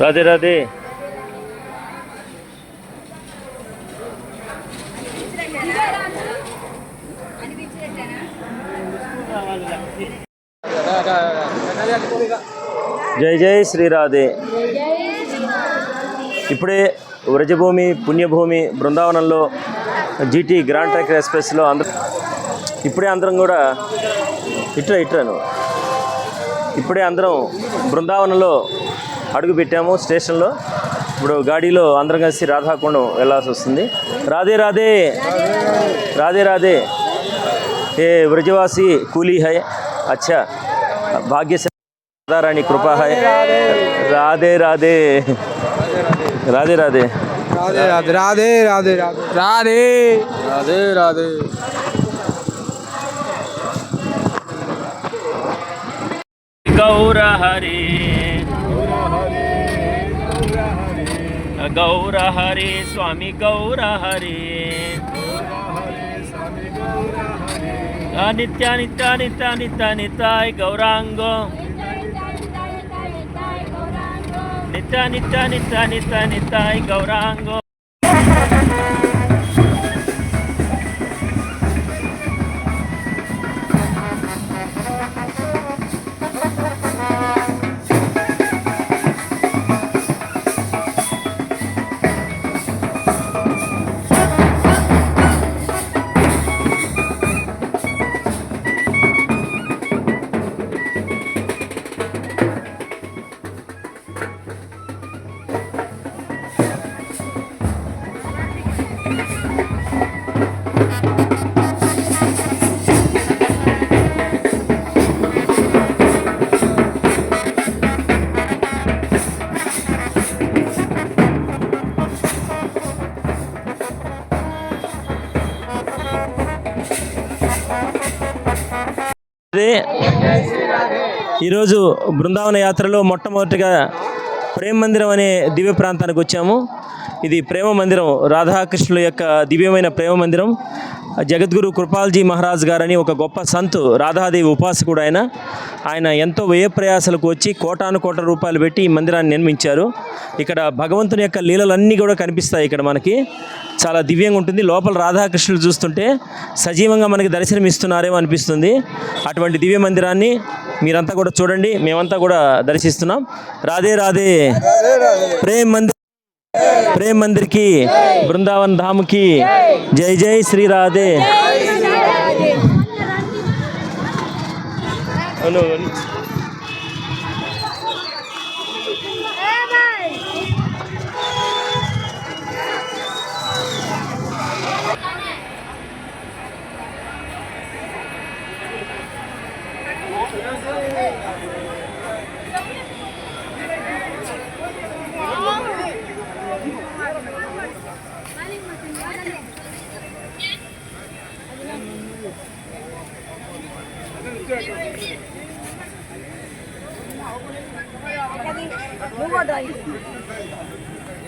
రాధే రాధే. జై జై శ్రీరాధే ఇప్పుడే వ్రజభూమి పుణ్యభూమి బృందావనంలో జీటీ గ్రాండ్ ట్రాక్ ఎక్స్ప్రెస్లో అందరూ ఇప్పుడే అందరం కూడా ఇట్రా ఇట్రాను. ఇప్పుడే అందరం బృందావనంలో అడుగు పెట్టాము స్టేషన్లో. ఇప్పుడు గాడిలో అందరం కలిసి రాధాకుండం వెళ్ళాల్సి వస్తుంది. రాధే రాధే! రాధే రాధే! ఏ వ్రజవాసి కూలీ హై! అచ్చా! భాగ్యశ రాధారాణి కృపా హై! రాధే రాధే! రాధే రాధే! రాధే రాధే! రాధే రాధే! రాధే! రాధే రాధే! గౌర హరే! ಗೌರ ಹರಿ ಸ್ವಾಮಿ ಗೌರ ಹರಿ ನಿತ್ಯ ನಿತ್ಯ ನಿತ್ಯ ನಿತ್ಯ ನಿತಾಯ್ ಗೌರಾಂಗ ನಿತ್ಯ ನಿತ್ಯ ನಿತ್ಯ ನಿತ್ಯ ನಿತಾಯ್ ಗೌರಾಂಗ ఈరోజు బృందావన యాత్రలో మొట్టమొదటిగా ప్రేమ మందిరం అనే దివ్య ప్రాంతానికి వచ్చాము. ఇది ప్రేమ మందిరం రాధాకృష్ణుల యొక్క దివ్యమైన ప్రేమ మందిరం. జగద్గురు కృపాల్జీ మహారాజ్ గారని ఒక గొప్ప సంతు రాధాదేవి ఉపాసకుడు ఆయన. ఆయన ఎంతో వ్యయ ప్రయాసాలకు వచ్చి కోటాను కోట్ల రూపాయలు పెట్టి ఈ మందిరాన్ని నిర్మించారు. ఇక్కడ భగవంతుని యొక్క లీలలన్నీ కూడా కనిపిస్తాయి ఇక్కడ మనకి. చాలా దివ్యంగా ఉంటుంది. లోపల రాధాకృష్ణులు చూస్తుంటే సజీవంగా మనకి దర్శనమిస్తున్నారేమో అనిపిస్తుంది. అటువంటి దివ్య మందిరాన్ని మీరంతా కూడా చూడండి. మేమంతా కూడా దర్శిస్తున్నాం. రాధే రాధే. प्रेम मंदिर प्रेम मंदिर की वृंदावन धाम की। जय जय श्री राधे।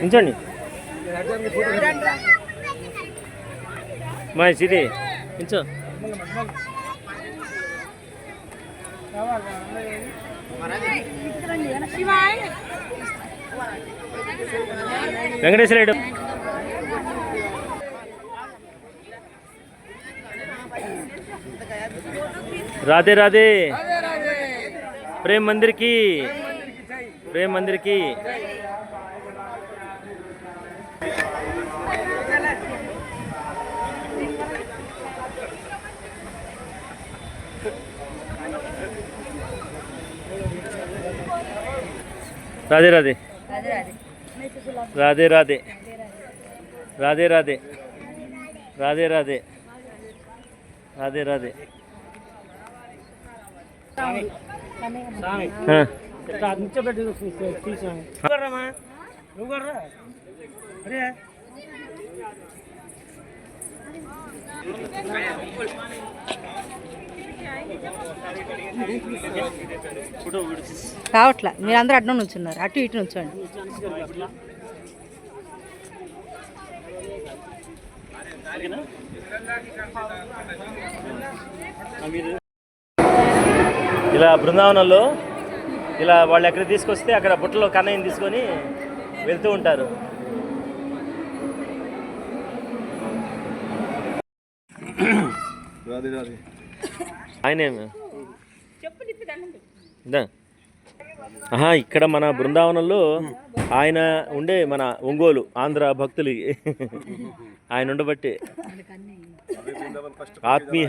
ఉంచండి. మా సిరి ఉంచో. వెంకటేశ్వర राधे राधे। प्रेम मंदिर की। प्रेम मंदिर की। राधे राधे। राधे राधे। राधे राधे। राधे राधे। राधे राधे। రావట్లా మీరు అందరూ అడ్డం నుంచున్నారు. అటు ఇటు నుంచోండి. ఇలా బృందావనంలో ఇలా వాళ్ళు ఎక్కడ తీసుకొస్తే అక్కడ బుట్టలో కన్నయ్యని తీసుకొని వెళ్తూ ఉంటారు. ఆయనే దా. ఆహా ఇక్కడ మన బృందావనంలో ఆయన ఉండే మన ఒంగోలు ఆంధ్ర భక్తులు ఆయన ఉండబట్టి. ఆత్మీయ.